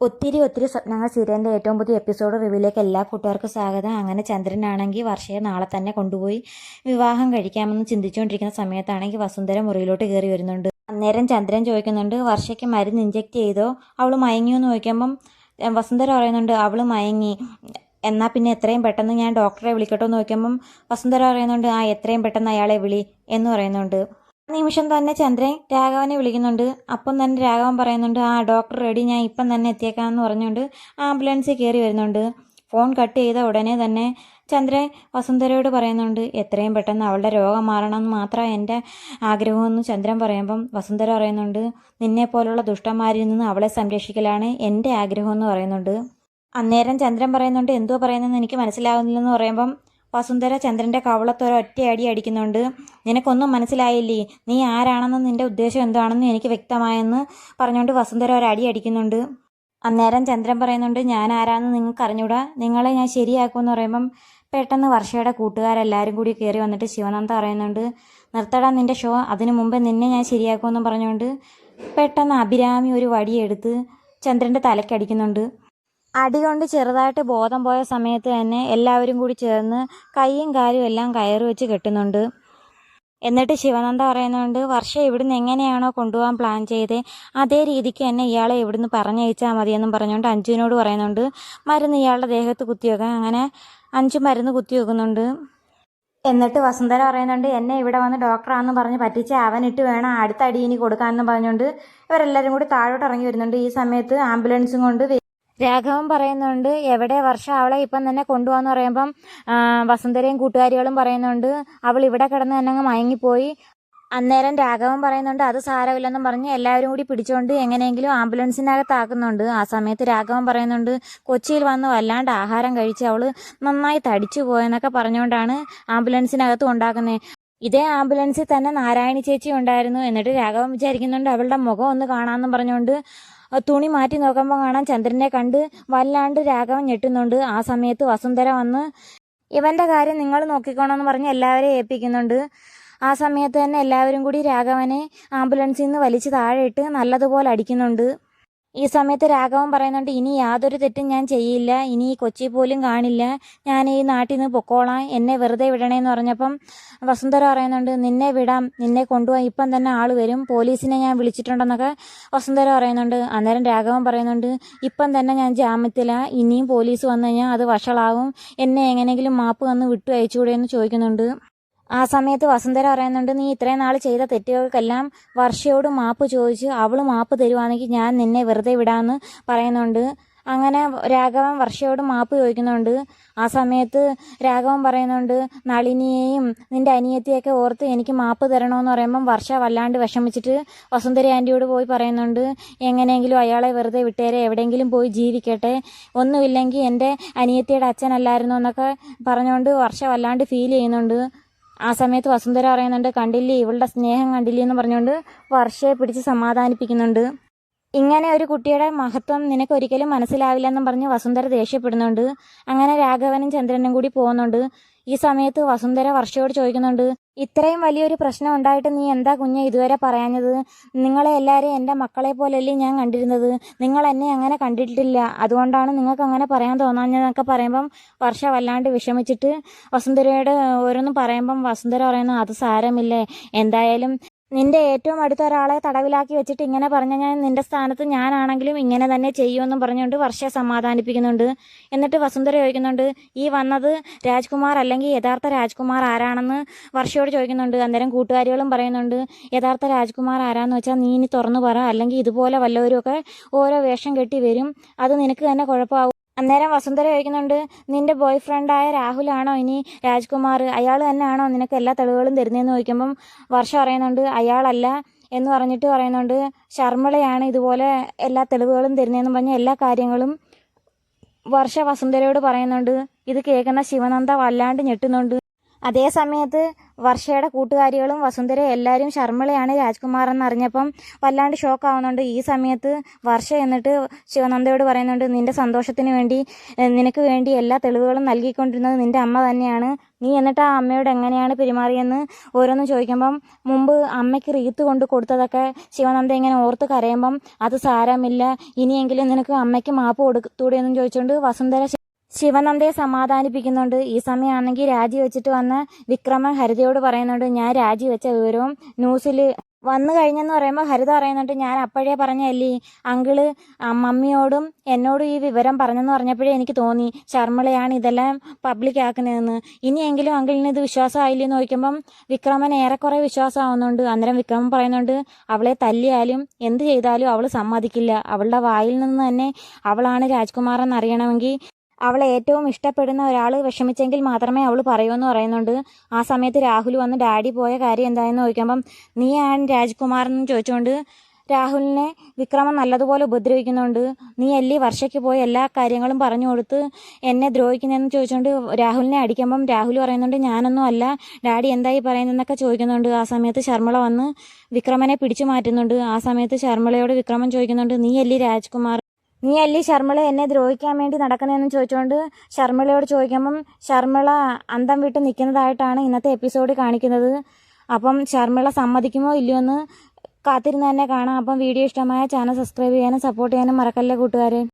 ഒത്തിരി ഒത്തിരി സ്വപ്നങ്ങൾ സീരിയലിന്റെ ഏറ്റവും പുതിയ എപ്പിസോഡ് റിവ്യൂലേക്ക് എല്ലാ കൂട്ടുകാർക്കും സ്വാഗതം. അങ്ങനെ ചന്ദ്രനാണെങ്കിൽ വർഷയെ നാളെ തന്നെ കൊണ്ടുപോയി വിവാഹം കഴിക്കാമെന്ന് ചിന്തിച്ചുകൊണ്ടിരിക്കുന്ന സമയത്താണെങ്കിൽ വസുന്ധര മുറിയിലോട്ട് കയറി വരുന്നുണ്ട്. അന്നേരം ചന്ദ്രൻ ചോദിക്കുന്നുണ്ട് വർഷയ്ക്ക് മരുന്ന് ഇഞ്ചെക്ട് ചെയ്തോ? അവൾ മയങ്ങിയോ? എന്ന് ചോദിക്കുമ്പം വസുന്ധര പറയുന്നുണ്ട് അവൾ മയങ്ങി. എന്നാൽ പിന്നെ എത്രയും പെട്ടെന്ന് ഞാൻ ഡോക്ടറെ വിളിക്കട്ടോ? എന്ന് ചോദിക്കുമ്പം വസുന്ധര പറയുന്നുണ്ട് ആ എത്രയും പെട്ടെന്ന് അയാളെ വിളി എന്ന് പറയുന്നുണ്ട്. നിമിഷം തന്നെ ചന്ദ്രൻ രാഘവനെ വിളിക്കുന്നുണ്ട്. അപ്പം തന്നെ രാഘവൻ പറയുന്നുണ്ട് ആ ഡോക്ടർ റെഡി ഞാൻ ഇപ്പം തന്നെ എത്തിയേക്കാമെന്ന് പറഞ്ഞുകൊണ്ട് ആംബുലൻസിൽ കയറി വരുന്നുണ്ട്. ഫോൺ കട്ട് ചെയ്ത ഉടനെ തന്നെ ചന്ദ്രൻ വസുന്ധരയോട് പറയുന്നുണ്ട് എത്രയും പെട്ടെന്ന് അവളുടെ രോഗം മാറണമെന്ന് മാത്രമാണ് എന്റെ ആഗ്രഹമെന്ന് ചന്ദ്രൻ പറയുമ്പം വസുന്ധര പറയുന്നുണ്ട് നിന്നെ പോലുള്ള ദുഷ്ടന്മാരിൽ നിന്ന് അവളെ സംരക്ഷിക്കലാണ് എന്റെ ആഗ്രഹമെന്ന് പറയുന്നുണ്ട്. അന്നേരം ചന്ദ്രൻ പറയുന്നുണ്ട് എന്തോ പറയുന്നതെന്ന് എനിക്ക് മനസ്സിലാവുന്നില്ലെന്ന് പറയുമ്പം വസുന്ധര ചന്ദ്രന്റെ കവളത്തൊരു ഒറ്റയടി അടിക്കുന്നുണ്ട്. നിനക്കൊന്നും മനസ്സിലായില്ലേ? നീ ആരാണെന്ന് നിന്റെ ഉദ്ദേശം എന്താണെന്ന് എനിക്ക് വ്യക്തമായെന്ന് പറഞ്ഞുകൊണ്ട് വസുന്ധര ഒരു അടി അടിക്കുന്നുണ്ട്. അന്നേരം ചന്ദ്രൻ പറയുന്നുണ്ട് ഞാൻ ആരാന്ന് നിങ്ങൾക്ക് അറിഞ്ഞൂടാ. നിങ്ങളെ ഞാൻ ശരിയാക്കുമെന്ന് പറയുമ്പം പെട്ടെന്ന് വർഷയുടെ കൂട്ടുകാരെല്ലാവരും കൂടി കയറി വന്നിട്ട് ശിവനന്ദ പറയുന്നുണ്ട് നിർത്തടാ നിന്റെ ഷോ. അതിനു മുമ്പ് നിന്നെ ഞാൻ ശരിയാക്കുമെന്ന് പറഞ്ഞുകൊണ്ട് പെട്ടെന്ന് അഭിരാമി ഒരു വടിയെടുത്ത് ചന്ദ്രന്റെ തലക്കടിക്കുന്നുണ്ട് അടി കൊണ്ട് ചെറുതായിട്ട് ബോധം പോയ സമയത്ത് തന്നെ എല്ലാവരും കൂടി ചേർന്ന് കൈയും കാലും എല്ലാം കയറി വെച്ച് കെട്ടുന്നുണ്ട്. എന്നിട്ട് ശിവനന്ദ പറയുന്നുണ്ട് വർഷ ഇവിടുന്ന് എങ്ങനെയാണോ കൊണ്ടുപോകാൻ പ്ലാൻ ചെയ്തത് അതേ രീതിക്ക് തന്നെ ഇയാളെ ഇവിടുന്ന് പറഞ്ഞയച്ചാൽ മതിയെന്നും പറഞ്ഞുകൊണ്ട് അഞ്ജുവിനോട് പറയുന്നുണ്ട് മരുന്ന് ഇയാളുടെ ദേഹത്ത് കുത്തിവെക്കാൻ അങ്ങനെ അഞ്ചു മരുന്ന് കുത്തിവെക്കുന്നുണ്ട് എന്നിട്ട് വസുന്ധര പറയുന്നുണ്ട് എന്നെ ഇവിടെ വന്ന് ഡോക്ടറാണെന്ന് പറഞ്ഞ് പറ്റിച്ച് അവനിട്ട് വേണം അടുത്ത അടി ഇനി കൊടുക്കാമെന്ന് പറഞ്ഞുകൊണ്ട് ഇവരെല്ലാവരും കൂടി താഴോട്ട് ഇറങ്ങി വരുന്നുണ്ട്. ഈ സമയത്ത് ആംബുലൻസും കൊണ്ട് രാഘവൻ പറയുന്നുണ്ട് എവിടെ വർഷ അവളെ ഇപ്പം തന്നെ കൊണ്ടുപോകാന്ന് പറയുമ്പം വസുന്ധരയും കൂട്ടുകാരികളും പറയുന്നുണ്ട് അവൾ ഇവിടെ കിടന്ന് തന്നെ അങ്ങ് മയങ്ങിപ്പോയി. അന്നേരം രാഘവൻ പറയുന്നുണ്ട് അത് സാരമില്ലെന്നും പറഞ്ഞ് എല്ലാവരും കൂടി പിടിച്ചുകൊണ്ട് എങ്ങനെയെങ്കിലും ആംബുലൻസിനകത്താക്കുന്നുണ്ട് ആ സമയത്ത് രാഘവൻ പറയുന്നുണ്ട് കൊച്ചിയിൽ വന്ന് വല്ലാണ്ട് ആഹാരം കഴിച്ച് അവൾ നന്നായി തടിച്ചു പോയെന്നൊക്കെ പറഞ്ഞുകൊണ്ടാണ് ആംബുലൻസിനകത്ത് ഉണ്ടാക്കുന്നത് ഇതേ ആംബുലൻസിൽ തന്നെ നാരായണി ചേച്ചി ഉണ്ടായിരുന്നു. എന്നിട്ട് രാഘവൻ വിചാരിക്കുന്നുണ്ട് അവളുടെ മുഖം ഒന്ന് കാണാമെന്നും പറഞ്ഞുകൊണ്ട് തുണി മാറ്റി നോക്കുമ്പോൾ കാണാൻ ചന്ദ്രനെ കണ്ട് വല്ലാണ്ട് രാഘവൻ ഞെട്ടുന്നുണ്ട്. ആ സമയത്ത് വസുന്ധര വന്ന് ഇവന്റെ കാര്യം നിങ്ങൾ നോക്കിക്കോണമെന്ന് പറഞ്ഞ് എല്ലാവരെയും ഏൽപ്പിക്കുന്നുണ്ട്. ആ സമയത്ത് തന്നെ എല്ലാവരും കൂടി രാഘവനെ ആംബുലൻസിൽ നിന്ന് വലിച്ചു താഴെയിട്ട് നല്ലതുപോലെ അടിക്കുന്നുണ്ട്. ഈ സമയത്ത് രാഘവൻ പറയുന്നുണ്ട് ഇനി യാതൊരു തെറ്റും ഞാൻ ചെയ്യില്ല. ഇനി ഈ കൊച്ചി പോലും കാണില്ല. ഞാൻ ഈ നാട്ടിൽ നിന്ന് പൊക്കോളാം. എന്നെ വെറുതെ വിടണേന്ന് പറഞ്ഞപ്പം വസുന്ധര പറയുന്നുണ്ട് നിന്നെ വിടാം. നിന്നെ കൊണ്ടുപോകാൻ ഇപ്പം തന്നെ ആൾ വരും. പോലീസിനെ ഞാൻ വിളിച്ചിട്ടുണ്ടെന്നൊക്കെ വസുന്ധര പറയുന്നുണ്ട്. അന്നേരം രാഘവൻ പറയുന്നുണ്ട് ഇപ്പം തന്നെ ഞാൻ ജാമ്യത്തില. ഇനിയും പോലീസ് വന്നു കഴിഞ്ഞാൽ അത് വഷളാവും. എന്നെ എങ്ങനെയെങ്കിലും മാപ്പ് വന്ന് വിട്ടു അയച്ചുകൂടെ എന്ന് ചോദിക്കുന്നുണ്ട്. ആ സമയത്ത് വസുന്ധര പറയുന്നുണ്ട് നീ ഇത്രയും നാൾ ചെയ്ത തെറ്റുകൾക്കെല്ലാം വർഷയോട് മാപ്പ് ചോദിച്ച് അവൾ മാപ്പ് തരുവാണെങ്കിൽ ഞാൻ നിന്നെ വെറുതെ വിടാമെന്ന് പറയുന്നുണ്ട്. അങ്ങനെ രാഘവൻ വർഷയോട് മാപ്പ് ചോദിക്കുന്നുണ്ട്. ആ സമയത്ത് രാഘവൻ പറയുന്നുണ്ട് നളിനിയെയും നിന്റെ അനിയത്തിയൊക്കെ ഓർത്ത് എനിക്ക് മാപ്പ് തരണമെന്ന് പറയുമ്പം വർഷ വല്ലാണ്ട് വിഷമിച്ചിട്ട് വസുന്ധര ആന്റിയോട് പോയി പറയുന്നുണ്ട് എങ്ങനെയെങ്കിലും അയാളെ വെറുതെ വിട്ടേരെ എവിടെയെങ്കിലും പോയി ജീവിക്കട്ടെ. ഒന്നുമില്ലെങ്കിൽ എന്റെ അനിയത്തിയുടെ അച്ഛനല്ലായിരുന്നു എന്നൊക്കെ പറഞ്ഞുകൊണ്ട് വർഷ വല്ലാണ്ട് ഫീൽ ചെയ്യുന്നുണ്ട്. ആ സമയത്ത് വസുന്ധര പറയുന്നുണ്ട് കണ്ടില്ലേ? ഇവളുടെ സ്നേഹം കണ്ടില്ലേ? എന്ന് പറഞ്ഞുകൊണ്ട് വർഷയെ പിടിച്ച് സമാധാനിപ്പിക്കുന്നുണ്ട്. ഇങ്ങനെ ഒരു കുട്ടിയുടെ മഹത്വം നിനക്ക് ഒരിക്കലും മനസ്സിലാവില്ലെന്നും പറഞ്ഞ് വസുന്ധര ദേഷ്യപ്പെടുന്നുണ്ട്. അങ്ങനെ രാഘവനും ചന്ദ്രനും കൂടി പോകുന്നുണ്ട്. ഈ സമയത്ത് വസുന്ധര വർഷയോട് ചോദിക്കുന്നുണ്ട് ഇത്രയും വലിയൊരു പ്രശ്നം ഉണ്ടായിട്ട് നീ എന്താ കുഞ്ഞെ ഇതുവരെ പറയാഞ്ഞത്? നിങ്ങളെ എല്ലാവരെയും എന്റെ മക്കളെ പോലെയല്ലേ ഞാൻ കണ്ടിരുന്നത്. നിങ്ങൾ എന്നെ അങ്ങനെ കണ്ടിട്ടില്ല. അതുകൊണ്ടാണ് നിങ്ങൾക്ക് അങ്ങനെ പറയാൻ തോന്നാഞ്ഞതെന്നൊക്കെ പറയുമ്പം വർഷ വല്ലാണ്ട് വിഷമിച്ചിട്ട് വസുന്ധരയോട് ഓരോന്നും പറയുമ്പം വസുന്ധര പറയുന്നു അത് സാരമില്ലേ. എന്തായാലും നിന്റെ ഏറ്റവും അടുത്ത ഒരാളെ തടവിലാക്കി വെച്ചിട്ട് ഇങ്ങനെ പറഞ്ഞ ഞാൻ നിന്റെ സ്ഥാനത്ത് ഞാനാണെങ്കിലും ഇങ്ങനെ തന്നെ ചെയ്യുമെന്നും പറഞ്ഞുകൊണ്ട് വർഷയെ സമാധാനിപ്പിക്കുന്നുണ്ട്. എന്നിട്ട് വസുന്ധര ചോദിക്കുന്നുണ്ട് ഈ വന്നത് രാജ്കുമാർ അല്ലെങ്കിൽ യഥാർത്ഥ രാജ്കുമാർ ആരാണെന്ന്? വർഷയോട് ചോദിക്കുന്നുണ്ട് അന്നേരം കൂട്ടുകാരികളും പറയുന്നുണ്ട് യഥാർത്ഥ രാജ്കുമാർ ആരാന്ന് വെച്ചാൽ നീ ഇനി തുറന്നു പറ അല്ലെങ്കിൽ ഇതുപോലെ വല്ലവരുമൊക്കെ ഓരോ വേഷം കെട്ടി വരും. അത് നിനക്ക് തന്നെ കുഴപ്പമാവും അന്നേരം വസുന്ധര ചോദിക്കുന്നുണ്ട് നിന്റെ ബോയ് ഫ്രണ്ടായ രാഹുലാണോ ഇനി? രാജ്കുമാർ അയാൾ തന്നെയാണോ നിനക്ക് എല്ലാ തെളിവുകളും തരുന്നതെന്ന് ചോദിക്കുമ്പം വർഷം പറയുന്നുണ്ട് അയാളല്ല എന്ന് പറഞ്ഞിട്ട് പറയുന്നുണ്ട് ശർമ്മളയാണ് ഇതുപോലെ എല്ലാ തെളിവുകളും തരുന്നതെന്ന് പറഞ്ഞ എല്ലാ കാര്യങ്ങളും വർഷ വസുന്ധരയോട് പറയുന്നുണ്ട് ഇത് കേൾക്കുന്ന ശിവനന്ദ വല്ലാണ്ട് ഞെട്ടുന്നുണ്ട് അതേ സമയത്ത് വർഷയുടെ കൂട്ടുകാരികളും വസുന്ധര എല്ലാവരും ശർമ്മിളയാണ് രാജ്കുമാർ എന്നറിഞ്ഞപ്പം വല്ലാണ്ട് ഷോക്ക് ആവുന്നുണ്ട്. ഈ സമയത്ത് വർഷ എന്നിട്ട് ശിവനന്ദയോട് പറയുന്നുണ്ട് നിന്റെ സന്തോഷത്തിന് വേണ്ടി നിനക്ക് വേണ്ടി എല്ലാ തെളിവുകളും നൽകിക്കൊണ്ടിരുന്നത് നിന്റെ അമ്മ തന്നെയാണ്. നീ എന്നിട്ട് ആ അമ്മയോട് എങ്ങനെയാണ് പെരുമാറിയെന്ന് ഓരോന്നും ചോദിക്കുമ്പം മുമ്പ് അമ്മയ്ക്ക് റീത്ത് കൊണ്ട് കൊടുത്തതൊക്കെ ശിവനന്ദ ഇങ്ങനെ ഓർത്ത് കരയുമ്പം അത് സാരമില്ല. ഇനിയെങ്കിലും നിനക്ക് അമ്മയ്ക്ക് മാപ്പ് കൊടുത്തൂടെ എന്നും ചോദിച്ചുകൊണ്ട് വസുന്ധര ശിവനന്ദയെ സമാധാനിപ്പിക്കുന്നുണ്ട്. ഈ സമയമാണെങ്കിൽ രാജിവെച്ചിട്ട് വന്ന വിക്രമൻ ഹരിതയോട് പറയുന്നുണ്ട് ഞാൻ രാജിവെച്ച വിവരവും ന്യൂസിൽ വന്നു കഴിഞ്ഞെന്ന് പറയുമ്പോൾ ഹരിത പറയുന്നുണ്ട് ഞാൻ അപ്പോഴേ പറഞ്ഞല്ലേ അങ്കിൾ മമ്മിയോടും എന്നോടും ഈ വിവരം പറഞ്ഞെന്ന് പറഞ്ഞപ്പോഴേ എനിക്ക് തോന്നി ശർമ്മിളയാണ് ഇതെല്ലാം പബ്ലിക് ആക്കുന്നതെന്ന്. ഇനിയെങ്കിലും അങ്കിളിന് ഇത് വിശ്വാസമായില്ലെന്ന് ചോദിക്കുമ്പം വിക്രമൻ ഏറെക്കുറെ വിശ്വാസമാവുന്നുണ്ട്. അന്നേരം വിക്രമൻ പറയുന്നുണ്ട് അവളെ തല്ലിയാലും എന്ത് ചെയ്താലും അവൾ സമ്മതിക്കില്ല. അവളുടെ വായിൽ നിന്ന് തന്നെ അവളാണ് രാജ്കുമാർ എന്നറിയണമെങ്കിൽ അവളെ ഏറ്റവും ഇഷ്ടപ്പെടുന്ന ഒരാൾ വിഷമിച്ചെങ്കിൽ മാത്രമേ അവൾ പറയൂ എന്ന് പറയുന്നുണ്ട്. ആ സമയത്ത് രാഹുൽ വന്ന് ഡാഡി പോയ കാര്യം എന്തായെന്ന് ചോദിക്കുമ്പം നീയാണ് രാജ്കുമാർ എന്ന് ചോദിച്ചുകൊണ്ട് രാഹുലിനെ വിക്രമൻ നല്ലതുപോലെ ഉപദ്രവിക്കുന്നുണ്ട്. നീ എല്ലി വർഷയ്ക്ക് പോയി എല്ലാ കാര്യങ്ങളും പറഞ്ഞു കൊടുത്ത് എന്നെ ദ്രോഹിക്കുന്നതെന്ന് ചോദിച്ചുകൊണ്ട് രാഹുലിനെ അടിക്കുമ്പം രാഹുൽ പറയുന്നുണ്ട് ഞാനൊന്നും അല്ല. ഡാഡി എന്തായി പറയുന്നതെന്നൊക്കെ ചോദിക്കുന്നുണ്ട്. ആ സമയത്ത് ശർമ്മള വന്ന് വിക്രമനെ പിടിച്ചു മാറ്റുന്നുണ്ട്. ആ സമയത്ത് ശർമ്മളയോട് വിക്രമൻ ചോദിക്കുന്നുണ്ട് നീ എല്ലി രാജ്കുമാർ നീ അല്ലേ ശർമ്മിള എന്നെ ദ്രോഹിക്കാൻ വേണ്ടി നടക്കുന്നതെന്ന് ചോദിച്ചുകൊണ്ട് ശർമ്മിളയോട് ചോദിക്കുമ്പം ശർമ്മിള അന്തം വിട്ട് നിൽക്കുന്നതായിട്ടാണ് ഇന്നത്തെ എപ്പിസോഡ് കാണിക്കുന്നത്. അപ്പം ശർമ്മിള സമ്മതിക്കുമോ ഇല്ലയോ എന്ന് കാത്തിരുന്ന് തന്നെ കാണാം. അപ്പം വീഡിയോ ഇഷ്ടമായ ചാനൽ സബ്സ്ക്രൈബ് ചെയ്യാനും സപ്പോർട്ട് ചെയ്യാനും മറക്കല്ലേ കൂട്ടുകാരെ.